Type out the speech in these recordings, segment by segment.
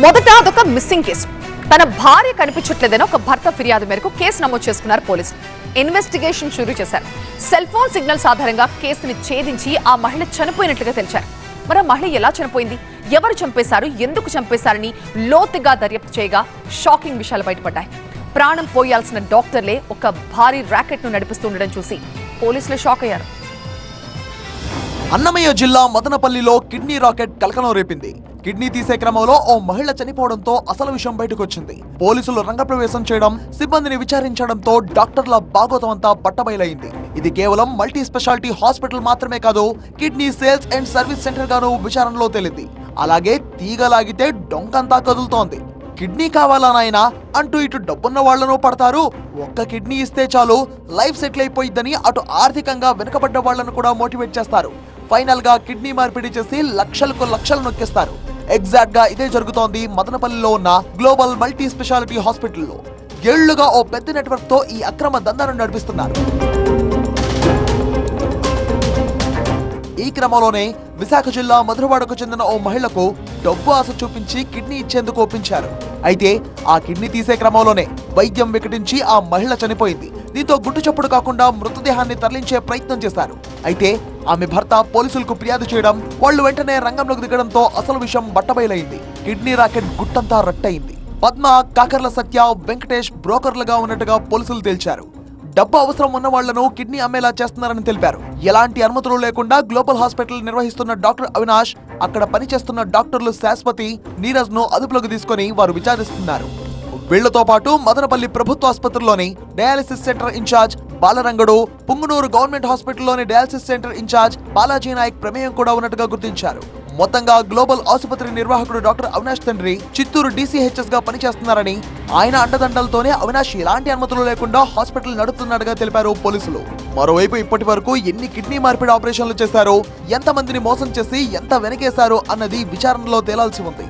మొదట అదొక missing case. తన భార్య కనిపించట్లేదని ఒక భర్త ఫిర్యాదు మేరకు కేసు నమోదు చేసుకున్నారు పోలీసులు. ఇన్వెస్టిగేషన్ షురూ చేశారు. సెల్ ఫోన్ సిగ్నల్స్ ఆధారంగా కేసుని ఛేదించి ఆ మహిళ చనిపోయినట్లుగా తెలిచారు మరి ఆ మహిళ ఎలా చనిపోయింది? ఎవరు చంపేశారు? ఎందుకు చంపేశారని లోతుగా దర్యాప్తు చేయగా షాకింగ్ విషయాలు బయటపడ్డాయి. ప్రాణం పోయాల్సిన డాక్టర్లే ఒక భారీ ర్యాకెట్ను నడిపిస్తుండడం చూసి పోలీసులు షాక్ అయ్యారు. అన్నమయ్య జిల్లా మదనపల్లిలో కిడ్నీ రాకెట్ కలకలం రేపింది. కిడ్నీ తీసే క్రమంలో ఓ మహిళ చనిపోవడంతో అసలు విషయం బయటకొచ్చింది. పోలీసులు రంగప్రవేశం చేయడం సిబ్బందిని విచారించడంతో డాక్టర్ల బాగోతం అంతా బట్టబయలైంది. ఇది కేవలం మల్టీ స్పెషాలిటీ హాస్పిటల్ మాత్రమే కాదు kidney sales and service centre గాను విచారణలో తేలింది. అలాగే తీగలాగితే డొంకంతా కదులుతోంది. కిడ్నీ కావాలా నాయనా? అంటూ ఇటు డబ్బున్న వాళ్ళను పడతారు. ఒక్క కిడ్నీ ఇస్తే చాలు లైఫ్ సెటిల్ అయిపోయిద్దని అటు ఆర్థికంగా వెనుకబడ్డ వాళ్ళను కూడా మోటివేట్ చేస్తారు. ఫైనల్గా కిడ్నీ మార్పిడి చేసి లక్షలకు లక్షలు నొక్కిస్తారు. ఎగ్జాక్ట్గా ఇదే జరుగుతోంది మదనపల్లిలో ఉన్న గ్లోబల్ మల్టీ స్పెషాలిటీ హాస్పిటల్లో. ఏళ్ళుగా ఓ పెద్ద నెట్వర్క్తో ఈ అక్రమ దందాను నడిపిస్తున్నారు. ఈ క్రమంలోనే విశాఖ జిల్లా మధురవాడకు చెందిన ఓ మహిళకు డబ్బు ఆశ చూపించి కిడ్నీ ఇచ్చేందుకు ఒప్పించారు. అయితే ఆ కిడ్నీ తీసే క్రమంలోనే వైద్యం వికటించి ఆ మహిళ చనిపోయింది. దీంతో గుట్టు చప్పుడు కాకుండా మృతదేహాన్ని తరలించే ప్రయత్నం చేశారు. అయితే ఆమె భర్త పోలీసులకు ఫిర్యాదు చేయడం వాళ్ళు వెంటనే రంగంలోకి దిగడంతో అసలు విషయం బట్టబయలైంది. కిడ్నీ రాకెట్ గుట్టంతా రట్టయింది. పద్మ కాకర్ల సత్య వెంకటేష్ బ్రోకర్లుగా ఉన్నట్టుగా పోలీసులు తేల్చారు. డబ్బు అవసరం ఉన్న వాళ్ళను కిడ్నీ అమ్మేలా చేస్తున్నారని తెలిపారు. ఎలాంటి అనుమతులు లేకుండా గ్లోబల్ హాస్పిటల్ నిర్వహిస్తున్న డాక్టర్ అవినాష్ అక్కడ పనిచేస్తున్న డాక్టర్లు శాశ్వతి నీరజ్ను అదుపులోకి తీసుకొని వారు విచారిస్తున్నారు. వీళ్ళతో పాటు మదనపల్లి ప్రభుత్వ ఆసుపత్రిలోని dialysis centre incharge Balarangadu Punganuru government హాస్పిటల్లోని dialysis centre incharge Balaji Nayak ప్రమేయం కూడా ఉన్నట్టుగా గుర్తించారు. మొత్తంగా గ్లోబల్ ఆసుపత్రి నిర్వాహకుడు డాక్టర్ అవినాష్ తండ్రి చిత్తూరు డీసీహెచ్ఎస్గా పనిచేస్తున్నారని ఆయన అండదండలతోనే అవినాష్ ఎలాంటి అనుమతులు లేకుండా హాస్పిటల్ నడుపుతున్నట్టుగా తెలిపారు పోలీసులు. మరోవైపు ఇప్పటి వరకు ఎన్ని కిడ్నీ మార్పిడి ఆపరేషన్లు చేశారో ఎంత మందిని మోసం చేసి ఎంత వెనకేశారో అన్నది విచారణలో తేలాల్సి ఉంది.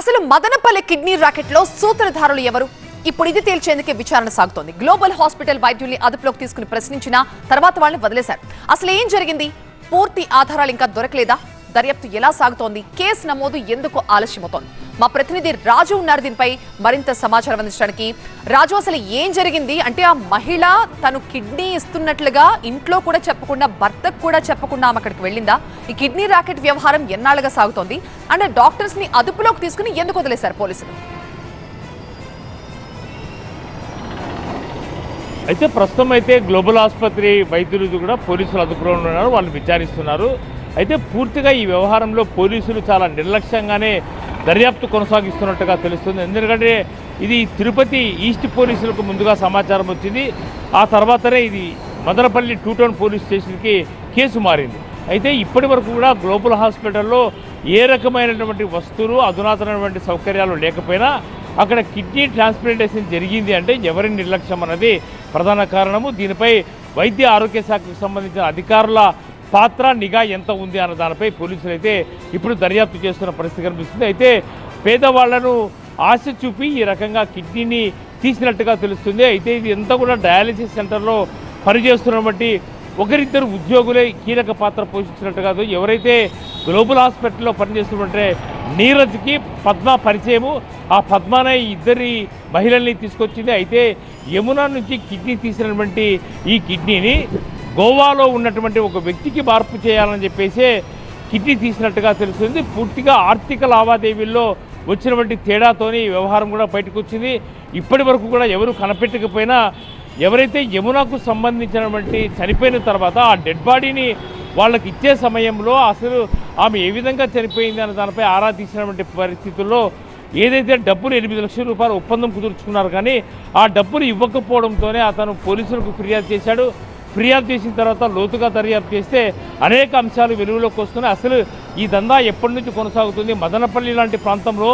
అసలు మదనపల్లి కిడ్నీ రాకెట్లో సూత్రధారులు ఎవరు? ఇప్పుడు ఇది తేల్చేందుకే విచారణ సాగుతోంది. గ్లోబల్ హాస్పిటల్ వైద్యుల్ని అదుపులోకి తీసుకుని ప్రశ్నించిన తర్వాత వాళ్ళని వదిలేశారు. అసలు ఏం జరిగింది? పూర్తి ఆధారాలు ఇంకా దొరకలేదా? దర్యాప్తు ఎలా సాగుతోంది? కేసు నమోదు ఎందుకు ఆలస్యమవుతోంది? మా ప్రతినిధి రాజు ఉన్నారు దీనిపై మరింత సమాచారం అందించడానికి. రాజు అసలు ఏం జరిగింది? అంటే ఆ మహిళ తను కిడ్నీ ఇస్తున్నట్లుగా ఇంట్లో కూడా చెప్పకుండా భర్తకు కూడా చెప్పకుండా ఆమె అక్కడికి వెళ్ళిందా? ఈ కిడ్నీ రాకెట్ వ్యవహారం ఎన్నాళ్ళుగా సాగుతోంది? అంటే డాక్టర్స్ని అదుపులోకి తీసుకుని ఎందుకు వదిలేశారు పోలీసులు? అయితే ప్రస్తుతం అయితే గ్లోబల్ ఆసుపత్రి వైద్యులు కూడా పోలీసులు అదుపులో ఉన్నారు వాళ్ళు విచారిస్తున్నారు. అయితే పూర్తిగా ఈ వ్యవహారంలో పోలీసులు చాలా నిర్లక్ష్యంగానే దర్యాప్తు కొనసాగిస్తున్నట్టుగా తెలుస్తుంది. ఎందుకంటే ఇది తిరుపతి ఈస్ట్ పోలీసులకు ముందుగా సమాచారం వచ్చింది. ఆ తర్వాతనే ఇది మదనపల్లి టూ టౌన్ పోలీస్ స్టేషన్కి కేసు మారింది. అయితే ఇప్పటి వరకు కూడా గ్లోబల్ హాస్పిటల్లో ఏ రకమైనటువంటి వస్తువులు అధునాతనటువంటి సౌకర్యాలు లేకపోయినా అక్కడ కిడ్నీ ట్రాన్స్ప్లాంటేషన్ జరిగింది అంటే ఎవరి నిర్లక్ష్యం అన్నది ప్రధాన కారణము. దీనిపై వైద్య ఆరోగ్య శాఖకు సంబంధించిన అధికారుల పాత్ర నిఘా ఎంత ఉంది అన్న దానిపై పోలీసులు అయితే ఇప్పుడు దర్యాప్తు చేస్తున్న పరిస్థితి కనిపిస్తుంది. అయితే పేదవాళ్ళను ఆశ చూపి ఈ రకంగా కిడ్నీని తీసినట్టుగా తెలుస్తుంది. అయితే ఇది ఎంత కూడా డయాలసిస్ సెంటర్లో పనిచేస్తున్నటువంటి ఒకరిద్దరు ఉద్యోగులే కీలక పాత్ర పోషించినట్టు కాదు. ఎవరైతే గ్లోబల్ హాస్పిటల్లో పనిచేస్తున్నట్టే నీరజ్కి పద్మ పరిచయము. ఆ పద్మనే ఇద్దరి మహిళల్ని తీసుకొచ్చింది. అయితే యమున నుంచి కిడ్నీ తీసినటువంటి ఈ కిడ్నీని గోవాలో ఉన్నటువంటి ఒక వ్యక్తికి మార్పు చేయాలని చెప్పేసి కిడ్నీ తీసినట్టుగా తెలుస్తుంది. పూర్తిగా ఆర్థిక లావాదేవీల్లో వచ్చినటువంటి తేడాతోని వ్యవహారం కూడా బయటకు వచ్చింది. ఇప్పటి వరకు కూడా ఎవరు కనిపెట్టకపోయినా ఎవరైతే యమునకు సంబంధించినటువంటి చనిపోయిన తర్వాత ఆ డెడ్ బాడీని వాళ్ళకి ఇచ్చే సమయంలో అసలు ఆమె ఏ విధంగా చనిపోయింది అనే దానిపై ఆరా తీసినటువంటి పరిస్థితుల్లో ఏదైతే డబ్బులు ఎనిమిది లక్షల రూపాయలు ఒప్పందం కుదుర్చుకున్నారు కానీ ఆ డబ్బులు ఇవ్వకపోవడంతోనే అతను పోలీసులకు ఫిర్యాదు చేశాడు. ఫిర్యాదు చేసిన తర్వాత లోతుగా దర్యాప్తు చేస్తే అనేక అంశాలు వెలుగులోకి వస్తున్నాయి. అసలు ఈ దందా ఎప్పటి నుంచి కొనసాగుతుంది? మదనపల్లి లాంటి ప్రాంతంలో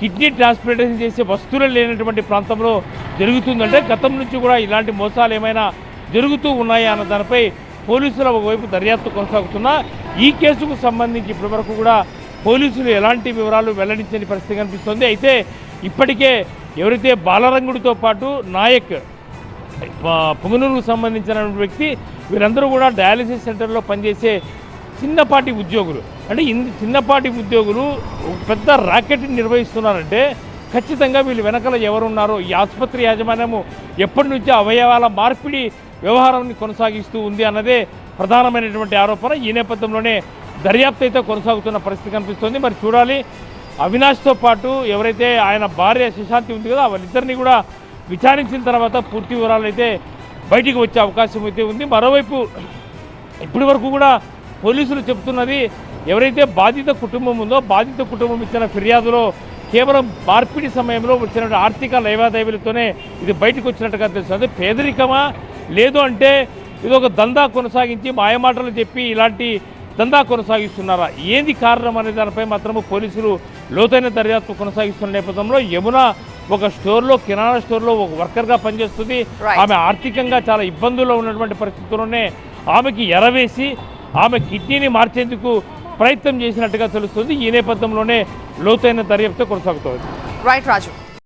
కిడ్నీ ట్రాన్స్ప్లాంటేషన్ చేసే వస్తువులు లేనటువంటి ప్రాంతంలో జరుగుతుందంటే గతం నుంచి కూడా ఇలాంటి మోసాలు ఏమైనా జరుగుతూ ఉన్నాయా అన్న దానిపై పోలీసుల ఒకవైపు దర్యాప్తు కొనసాగుతున్నా ఈ కేసుకు సంబంధించి ఇప్పటివరకు కూడా పోలీసులు ఎలాంటి వివరాలు వెల్లడించని పరిస్థితి కనిపిస్తుంది. అయితే ఇప్పటికే ఎవరైతే బాలరంగుడితో పాటు నాయక్ పుంగనూరుకు సంబంధించిన వ్యక్తి వీరందరూ కూడా డయాలసిస్ సెంటర్లో పనిచేసే చిన్నపాటి ఉద్యోగులు. అంటే ఇన్ని చిన్నపాటి ఉద్యోగులు ఒక పెద్ద ర్యాకెట్ నిర్వహిస్తున్నారంటే ఖచ్చితంగా వీళ్ళు వెనకాల ఎవరున్నారో ఈ ఆసుపత్రి యాజమాన్యము ఎప్పటి నుంచో అవయవాల మార్పిడి వ్యవహారాన్ని కొనసాగిస్తూ ఉంది అన్నదే ప్రధానమైనటువంటి ఆరోపణ. ఈ నేపథ్యంలోనే దర్యాప్తు అయితే కొనసాగుతున్న పరిస్థితి కనిపిస్తుంది. మరి చూడాలి అవినాష్తో పాటు ఎవరైతే ఆయన భార్య సుశాంతి ఉంది కదా వాళ్ళిద్దరిని కూడా విచారించిన తర్వాత పూర్తి వివరాలు అయితే బయటికి వచ్చే అవకాశం అయితే ఉంది. మరోవైపు ఇప్పటి వరకు కూడా పోలీసులు చెప్తున్నది ఎవరైతే బాధిత కుటుంబం ఉందో బాధిత కుటుంబం ఇచ్చిన ఫిర్యాదులో కేవలం మార్పిడి సమయంలో వచ్చినటువంటి ఆర్థిక లేవాదేవీలతోనే ఇది బయటకు వచ్చినట్టుగా తెలుస్తుంది. పేదరికమా లేదు అంటే ఇది ఒక దందా కొనసాగించి మాయమాటలు చెప్పి ఇలాంటి దందా కొనసాగిస్తున్నారా? ఏంది కారణం అనే దానిపై మాత్రము పోలీసులు లోతైన దర్యాప్తు కొనసాగిస్తున్న నేపథ్యంలో యమున ఒక స్టోర్లో కిరాణా స్టోర్లో ఒక వర్కర్గా పనిచేస్తుంది. ఆమె ఆర్థికంగా చాలా ఇబ్బందుల్లో ఉన్నటువంటి పరిస్థితుల్లోనే ఆమెకి ఎరవేసి ఆమె కిడ్నీని మార్చేందుకు ప్రయత్నం చేసినట్టుగా తెలుస్తుంది. ఈ నేపథ్యంలోనే లోతైన దర్యాప్తు కొనసాగుతోంది. రైట్ రాజు